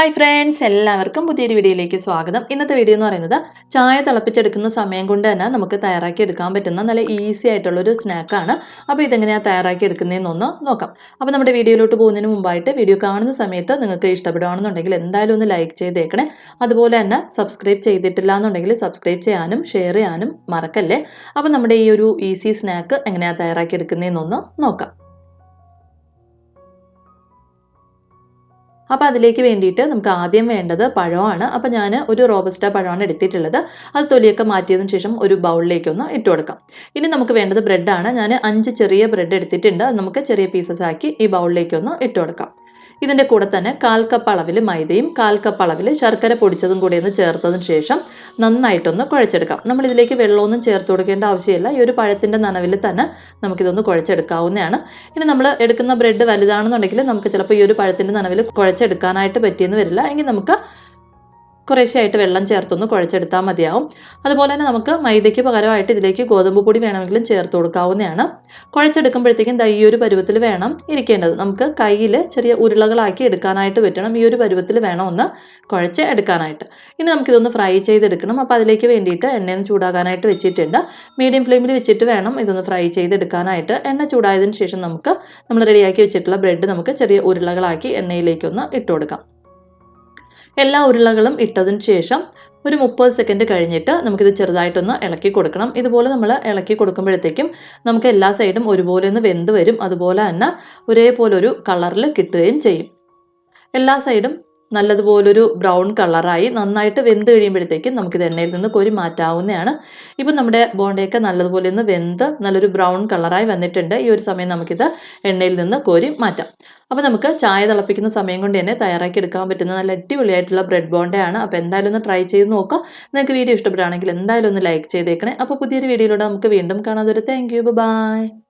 Hi friends എല്ലാവർക്കും പുതിയൊരു വീഡിയോയിലേക്ക് സ്വാഗതം. ഇന്നത്തെ വീഡിയോ എന്ന് പറയുന്നത് ചായ തിളപ്പിച്ചെടുക്കുന്ന സമയം കൊണ്ട് തന്നെ നമുക്ക് തയ്യാറാക്കി എടുക്കാൻ പറ്റുന്ന നല്ല ഈസി ആയിട്ടുള്ളൊരു സ്നാക്കാണ് അപ്പോൾ ഇതെങ്ങനെയാണ് തയ്യാറാക്കി എടുക്കുന്നതെന്നൊന്ന് നോക്കാം. അപ്പോൾ നമ്മുടെ വീഡിയോയിലോട്ട് പോകുന്നതിന് മുമ്പായിട്ട് വീഡിയോ കാണുന്ന സമയത്ത് നിങ്ങൾക്ക് ഇഷ്ടപ്പെടുകയാണെന്നുണ്ടെങ്കിൽ എന്തായാലും ഒന്ന് ലൈക്ക് ചെയ്തേക്കണേ. അതുപോലെ തന്നെ സബ്സ്ക്രൈബ് ചെയ്തിട്ടില്ല എന്നുണ്ടെങ്കിൽ സബ്സ്ക്രൈബ് ചെയ്യാനും ഷെയർ ചെയ്യാനും മറക്കല്ലേ. അപ്പോൾ നമ്മുടെ ഈ ഒരു ഈസി സ്നാക്ക് എങ്ങനെയാണ് തയ്യാറാക്കി എടുക്കുന്നതെന്നൊന്ന് നോക്കാം. അപ്പോൾ അതിലേക്ക് വേണ്ടിയിട്ട് നമുക്ക് ആദ്യം വേണ്ടത് പഴമാണ്. അപ്പോൾ ഞാൻ ഒരു റോബസ്റ്റ പഴമാണ് എടുത്തിട്ടുള്ളത്. അത് തൊലിയൊക്കെ മാറ്റിയതിന് ശേഷം ഒരു ബൗളിലേക്കൊന്ന് ഇട്ട് കൊടുക്കാം. ഇനി നമുക്ക് വേണ്ടത് ബ്രെഡാണ് ഞാൻ അഞ്ച് ചെറിയ ബ്രെഡ് എടുത്തിട്ടുണ്ട്. അത് നമുക്ക് ചെറിയ പീസസ് ആക്കി ഈ ബൗളിലേക്കൊന്ന് ഇട്ട് കൊടുക്കാം. ഇതിന്റെ കൂടെ തന്നെ കാൽ കപ്പ് അളവിൽ മൈദയും കാൽ കപ്പ് അളവിൽ ശർക്കര പൊടിച്ചതും കൂടി ഒന്ന് ചേർത്തതിന് ശേഷം നന്നായിട്ടൊന്ന് കുഴച്ചെടുക്കാം. നമ്മൾ ഇതിലേക്ക് വെള്ളമൊന്നും ചേർത്ത് കൊടുക്കേണ്ട ആവശ്യമില്ല. ഈ ഒരു പഴത്തിന്റെ നനവിൽ തന്നെ നമുക്കിതൊന്ന് കുഴച്ചെടുക്കാവുന്നതാണ്. ഇനി നമ്മൾ എടുക്കുന്ന ബ്രെഡ് വലുതാണെന്നുണ്ടെങ്കിൽ നമുക്ക് ചിലപ്പോൾ ഈ ഒരു പഴത്തിന്റെ നനവിൽ കുഴച്ചെടുക്കാനായിട്ട് പറ്റിയെന്ന് വരില്ല. എങ്കിൽ നമുക്ക് കുറേശ്ശെയായിട്ട് വെള്ളം ചേർത്തൊന്ന് കുഴച്ചെടുത്താൽ മതിയാവും. അതുപോലെ തന്നെ നമുക്ക് മൈദയ്ക്ക് പകരമായിട്ട് ഇതിലേക്ക് ഗോതമ്പ് പൊടി വേണമെങ്കിലും ചേർത്ത് കൊടുക്കാവുന്നതാണ്. കുഴച്ചെടുക്കുമ്പോഴത്തേക്കും ദൈ ഒരു പരുവത്തിൽ വേണം ഇരിക്കേണ്ടത്. നമുക്ക് കയ്യിൽ ചെറിയ ഉരുളകളാക്കി എടുക്കാനായിട്ട് പറ്റണം. ഈ ഒരു പരുവത്തിൽ വേണം ഒന്ന് കുഴച്ച് എടുക്കാനായിട്ട്. ഇനി നമുക്കിതൊന്ന് ഫ്രൈ ചെയ്തെടുക്കണം. അപ്പോൾ അതിലേക്ക് വേണ്ടിയിട്ട് എണ്ണയൊന്ന് ചൂടാകാനായിട്ട് വെച്ചിട്ടുണ്ട്. മീഡിയം ഫ്ലെയിമിൽ വെച്ചിട്ട് വേണം ഇതൊന്ന് ഫ്രൈ ചെയ്തെടുക്കാനായിട്ട്. എണ്ണ ചൂടായതിന് ശേഷം നമുക്ക് നമ്മൾ റെഡിയാക്കി വെച്ചിട്ടുള്ള ബ്രെഡ് നമുക്ക് ചെറിയ ഉരുളകളാക്കി എണ്ണയിലേക്കൊന്ന് ഇട്ട് കൊടുക്കാം. എല്ലാ ഉരുളകളും ഇട്ടതിന് ശേഷം ഒരു മുപ്പത് സെക്കൻഡ് കഴിഞ്ഞിട്ട് നമുക്കിത് ചെറുതായിട്ടൊന്ന് ഇളക്കി കൊടുക്കണം. ഇതുപോലെ നമ്മൾ ഇളക്കി കൊടുക്കുമ്പോഴത്തേക്കും നമുക്ക് എല്ലാ സൈഡും ഒരുപോലെ ഒന്ന് വെന്ത് വരും. അതുപോലെ തന്നെ ഒരേപോലെ ഒരു കളറിൽ കിട്ടുകയും ചെയ്യും. എല്ലാ സൈഡും നല്ലതുപോലൊരു ബ്രൗൺ കളറായി നന്നായിട്ട് വെന്ത് കഴിയുമ്പോഴത്തേക്കും നമുക്കിത് എണ്ണയിൽ നിന്ന് കോരി മാറ്റാവുന്നതാണ്. ഇപ്പം നമ്മുടെ ബോണ്ടയൊക്കെ നല്ലതുപോലെ ഒന്ന് വെന്ത് നല്ലൊരു ബ്രൗൺ കളറായി വന്നിട്ടുണ്ട്. ഈ ഒരു സമയം നമുക്കിത് എണ്ണയിൽ നിന്ന് കോരി മാറ്റാം. അപ്പോൾ നമുക്ക് ചായ തിളപ്പിക്കുന്ന സമയം കൊണ്ട് തന്നെ തയ്യാറാക്കി എടുക്കാൻ പറ്റുന്ന നല്ല അടിപൊളിയായിട്ടുള്ള ബ്രെഡ് ബോണ്ടയാണ്. അപ്പോൾ എന്തായാലും ഒന്ന് ട്രൈ ചെയ്ത് നോക്കുക നിങ്ങൾക്ക് വീഡിയോ ഇഷ്ടപ്പെടുകയാണെങ്കിൽ എന്തായാലും ഒന്ന് ലൈക്ക് ചെയ്തേക്കണേ. അപ്പോൾ പുതിയൊരു വീഡിയോയിലൂടെ നമുക്ക് വീണ്ടും കാണാതെ ഒരു താങ്ക് യു ബൈ